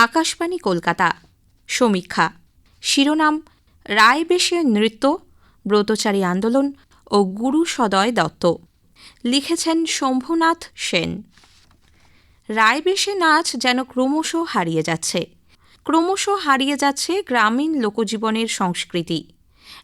আকাশবাণী কলকাতা। সমীক্ষা। শিরোনাম রায়বেশে নৃত্য, ব্রতচারী আন্দোলন ও গুরু সদয় দত্ত। লিখেছেন শম্ভুনাথ সেন। রায়বেশে নাচ যেন ক্রমশ হারিয়ে যাচ্ছে। ক্রমশ হারিয়ে যাচ্ছে গ্রামীণ লোকজীবনের সংস্কৃতি।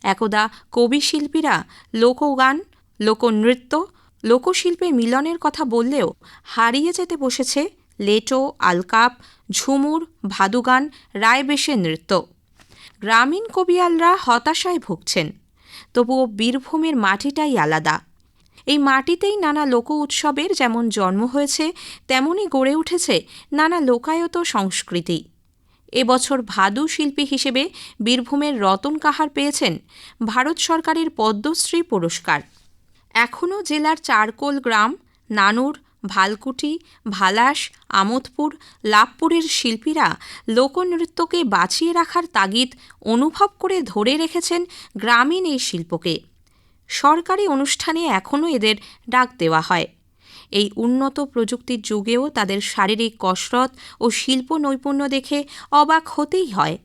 একদা কবি শিল্পীরা লোকগান, লোকনৃত্য লোকশিল্পের মিলনের কথা বললেও হারিয়ে যেতে বসেছে লেটো, আলকাপ, ঝুমুর, ভাদুগান, রায়বেশে নৃত্য। গ্রামীণ কবিয়ালরা হতাশায় ভুগছেন। তবুও বীরভূমের মাটিটাই আলাদা। এই মাটিতেই নানা লোক উৎসবের যেমন জন্ম হয়েছে তেমনি গড়ে উঠেছে নানা লোকায়ত সংস্কৃতি। এবছর ভাদু শিল্পী হিসেবে বীরভূমের রতন কাহার পেয়েছেন ভারত সরকারের পদ্মশ্রী পুরস্কার। এখনও জেলার চারকোল গ্রাম, নানুর ভালকুটি ভালাস আমোদপুর, লাভপুরের শিল্পীরা লোকনৃত্যকে বাঁচিয়ে রাখার তাগিদ অনুভব করে ধরে রেখেছেন গ্রামীণ এই শিল্পকে। সরকারি অনুষ্ঠানে এখনও এদের ডাক দেওয়া হয়। এই উন্নত প্রযুক্তির যুগেও তাদের শারীরিক কসরত ও শিল্প নৈপুণ্য দেখে অবাক হতেই হয়।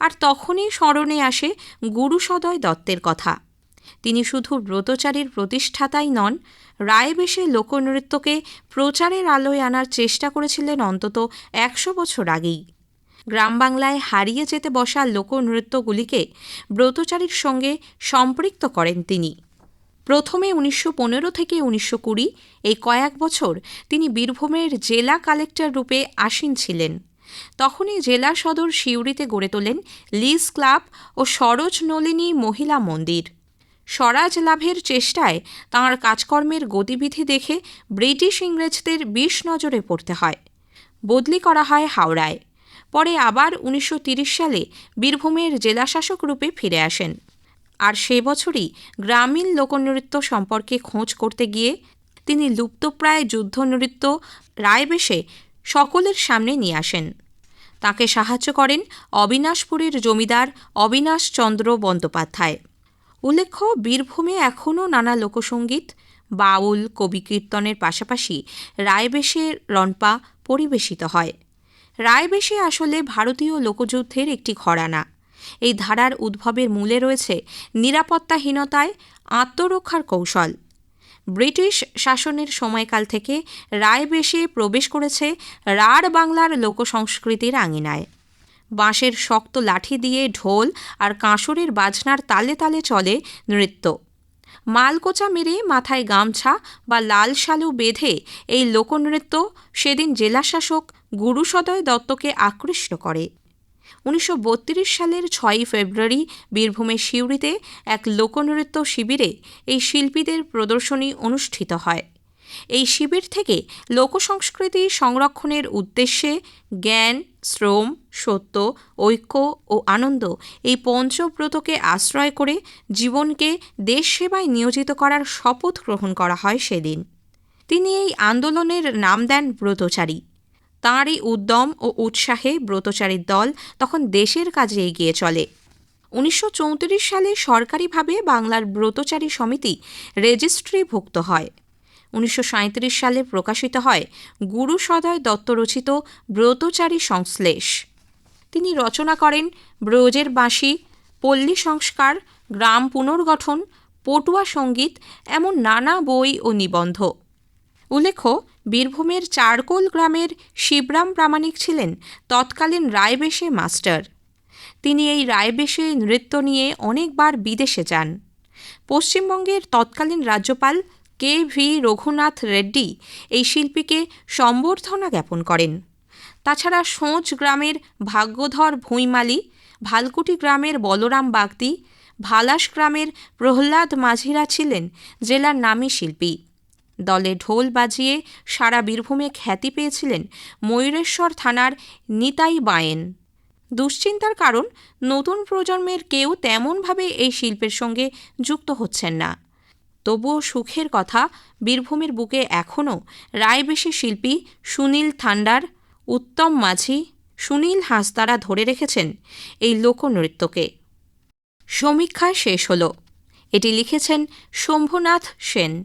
আর তখনই স্মরণে আসে গুরুসদয় দত্তের কথা। তিনি শুধু ব্রতচারীর প্রতিষ্ঠাতাই নন রায়বেশে লোকনৃত্যকে প্রচারের আলোয় আনার চেষ্টা করেছিলেন অন্তত একশো বছর আগেই। গ্রাম বাংলায় হারিয়ে যেতে বসা লোকনৃত্যগুলিকে ব্রতচারীর সঙ্গে সম্পৃক্ত করেন তিনি। প্রথমে উনিশশো পনেরো থেকে উনিশশো কুড়ি, এই কয়েক বছর তিনি বীরভূমের জেলা কালেক্টর রূপে আসীন ছিলেন। তখনই জেলা সদর সিউড়িতে গড়ে তোলেন লিজ ক্লাব ও সরোজ নলিনী মহিলা মন্দির। স্বরাজ লাভের চেষ্টায় তাঁর কাজকর্মের গতিবিধি দেখে ব্রিটিশ ইংরেজদের বিষ নজরে পড়তে হয়। বদলি করা হয় হাওড়ায়। পরে আবার উনিশশো সালে বীরভূমের জেলাশাসক রূপে ফিরে আসেন। আর সে বছরই গ্রামীণ লোকনৃত্য সম্পর্কে খোঁজ করতে গিয়ে তিনি লুপ্তপ্রায় যুদ্ধ যুদ্ধনৃত্য রায়বেশে সকলের সামনে নিয়ে আসেন। তাকে সাহায্য করেন অবিনাশপুরের জমিদার অবিনাশ চন্দ্র বন্দ্যোপাধ্যায়। উল্লেখ্য, বীরভূমে এখনও নানা লোকসঙ্গীত বাউল, কবি কীর্তনের পাশাপাশি রায়বেশের রনপা পরিবেশিত হয়। রায়বেশে আসলে ভারতীয় লোকযুদ্ধের একটি ঘরানা। এই ধারার উদ্ভবের মূলে রয়েছে নিরাপত্তাহীনতায় আত্মরক্ষার কৌশল। ব্রিটিশ শাসনের সময়কাল থেকে রায়বেশে প্রবেশ করেছে রাঢ় বাংলার লোকসংস্কৃতির আঙিনায়। বাঁশের শক্ত লাঠি দিয়ে ঢোল আর কাঁসরের বাজনার তালে তালে চলে নৃত্য। মালকোচা মেরে মাথায় গামছা বা লাল শালু বেঁধে এই লোকনৃত্য সেদিন জেলাশাসক গুরুসদয় দত্তকে আকৃষ্ট করে। উনিশশো বত্রিশ সালের ছয়ই ফেব্রুয়ারি বীরভূমের সিউড়িতে এক লোকনৃত্য শিবিরে এই শিল্পীদের প্রদর্শনী অনুষ্ঠিত হয়। এই শিবির থেকে লোকসংস্কৃতি সংরক্ষণের উদ্দেশ্যে জ্ঞান, শ্রম, সত্য, ঐক্য ও আনন্দ এই পঞ্চব্রতকে আশ্রয় করে জীবনকে দেশ সেবায় নিয়োজিত করার শপথ গ্রহণ করা হয় সেদিন। তিনি এই আন্দোলনের নাম দেন ব্রতচারী। তাঁরই উদ্যম ও উৎসাহে ব্রতচারীর দল তখন দেশের কাজে এগিয়ে চলে। উনিশশো চৌত্রিশ সালে সরকারিভাবে বাংলার ব্রতচারী সমিতি রেজিস্ট্রিভুক্ত হয়। উনিশশো সাঁইত্রিশ সালে প্রকাশিত হয় গুরু সদয় দত্ত রচিত ব্রতচারী সংশ্লেষ। তিনি রচনা করেন ব্রজের বাঁশি, পল্লী সংস্কার, গ্রাম পুনর্গঠন, পটুয়া সংগীত, এমন নানা বই ও নিবন্ধ। উল্লেখ্য, বীরভূমের চারকোল গ্রামের শিবরাম প্রামাণিক ছিলেন তৎকালীন রায়বেশে মাস্টার। তিনি এই রায়বেশে নৃত্য নিয়ে অনেকবার বিদেশে যান। পশ্চিমবঙ্গের তৎকালীন রাজ্যপাল কে ভি রঘুনাথ রেড্ডি এই শিল্পীকে সম্বর্ধনা জ্ঞাপন করেন। তাছাড়া সোঁচ গ্রামের ভাগ্যধর ভুঁইমালি, ভালকুটি গ্রামের বলরাম বাগদি, ভালাস গ্রামের প্রহ্লাদ মাঝিরা ছিলেন জেলার নামী শিল্পী। দলে ঢোল বাজিয়ে সারা বীরভূমে খ্যাতি পেয়েছিলেন ময়ূরেশ্বর থানার নিতাই বায়েন। দুশ্চিন্তার কারণ, নতুন প্রজন্মের কেউ তেমনভাবে এই শিল্পের সঙ্গে যুক্ত হচ্ছেন না। তবুও সুখের কথা বীরভূমের বুকে এখনও রায়বেশি শিল্পী সুনীল থান্ডার, উত্তম মাঝি, সুনীল হাঁসদারা ধরে রেখেছেন এই লোকনৃত্যকে। সমীক্ষা শেষ হল। এটি লিখেছেন শম্ভুনাথ সেন।